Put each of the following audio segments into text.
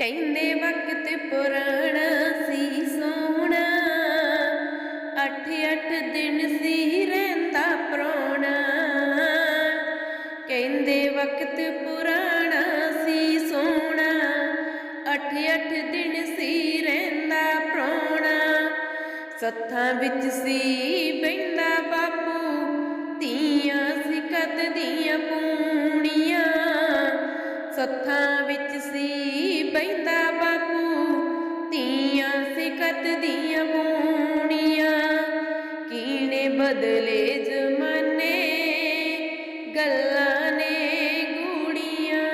ਕਹਿੰਦੇ ਵਕਤ ਪੁਰਾਣਾ ਸੀ ਸੋਹਣਾ। ਅੱਠ ਅੱਠ ਦਿਨ ਸੀ ਰਹਿੰਦਾ ਪ੍ਰਾਹੁਣਾ। ਕਹਿੰਦੇ ਵਕਤ ਪੁਰਾਣਾ ਸੀ ਸੋਹਣਾ। ਅੱਠ ਅੱਠ ਦਿਨ ਸੀ ਰਹਿੰਦਾ ਪ੍ਰਾਹੁਣਾ। ਸੱਥਾਂ ਵਿੱਚ ਸੀ ਬੈਂਦਾ ਸੀ ਕਦ ਦੀਆਂ ਪੂਣੀਆਂ ਕੀਨੇ ਬਦਲੇ ਜ਼ਮਾਨੇ, ਗੱਲਾਂ ਨੇ ਗੂੜੀਆਂ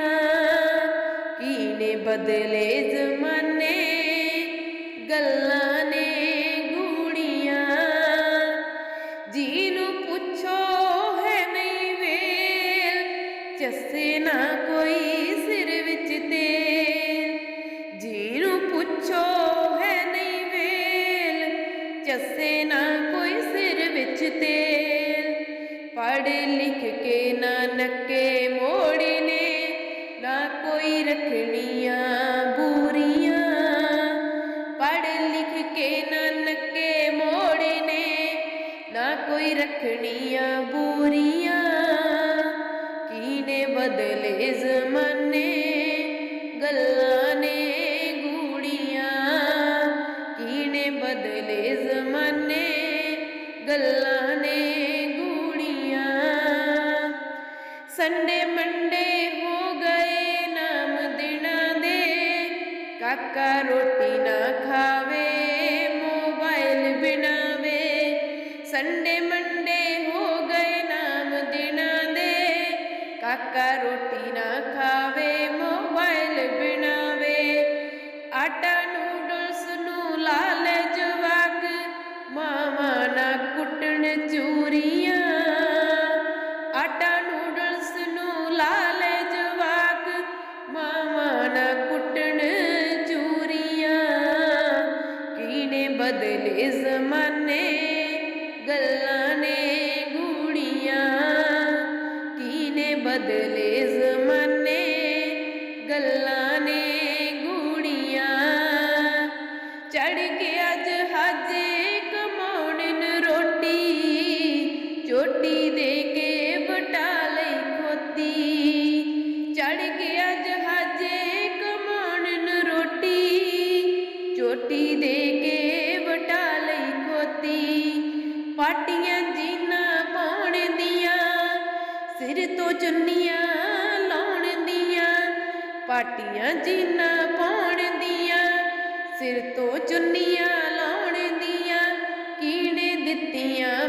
ਕੀਨੇ ਬਦਲੇ ਜ਼ਮਾਨੇ, ਗੱਲਾਂ ਨੇ ਗੂੜੀਆਂ। ਨੂੰ ਪੁੱਛੋ ਹੈ ਨਹੀਂ ਵੇਲ ਚੱਸੇ ਨਾ ਕੋਈ ਵਿੱਚ ਤੇਲ ਪੜ੍ਹ ਲਿਖ ਕੇ ਨਾਨਕੇ ਨੱਕੇ ਨੇ ਨਾ ਕੋਈ ਰੱਖਣੀਆਂ ਬੂਰੀਆਂ। ਸੰਡੇ ਮੰਡੇ ਹੋ ਗਏ ਨਾਮ ਦਿਨਾਂ ਦੇ। ਕਾਕਾ ਰੋਟੀ ਨਾ ਖਾਵੇ ਮੋਬਾਈਲ ਬਿਨਾਵੇ। ਸੰਡੇ ਮੰਡੇ ਹੋ ਗਏ ਨਾਮ ਦਿਨਾਂ ਦੇ। ਕਾਕਾ ਰੋਟੀ ਨਾ ਖਾਵੇ ਜ਼ਮਾਨੇ ਗੱਲਾਂ ਨੇ ਗੂੜੀਆਂ ਕੀਨੇ ਬਦਲ? ਪਾਟੀਆਂ ਜੀਨਾ ਪਾਉਣ ਦੀਆਂ ਸਿਰ ਤੋਂ ਚੁੰਨੀਆਂ ਲਾਉਣ ਦੀਆਂ ਪਾਟੀਆਂ ਜੀਨਾ ਪਾਉਣ ਦੀਆਂ ਸਿਰ ਤੋਂ ਚੁੰਨੀਆਂ ਲਾਉਣ ਦੀਆਂ ਕੀੜੇ ਦਿੱਤੀਆਂ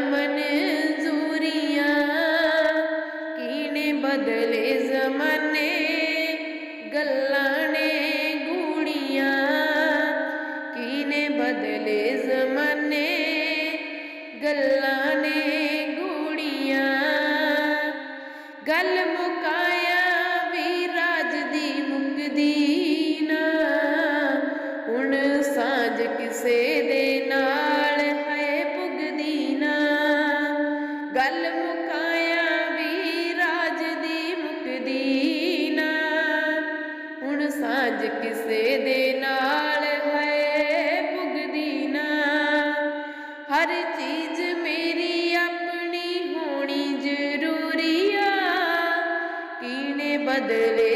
ਗੱਲ ਮੁਕਾਇਆ ਵੀ ਰਾਜ ਦੀ ਮੁਕਦੀ ਨਾ। ਹੁਣ ਸਾਂਝ ਕਿਸੇ ਦੇ ਨਾਲ ਹੈ ਪੁਗਦੀ ਨਾ। ਗੱਲ ਕੀਨੇ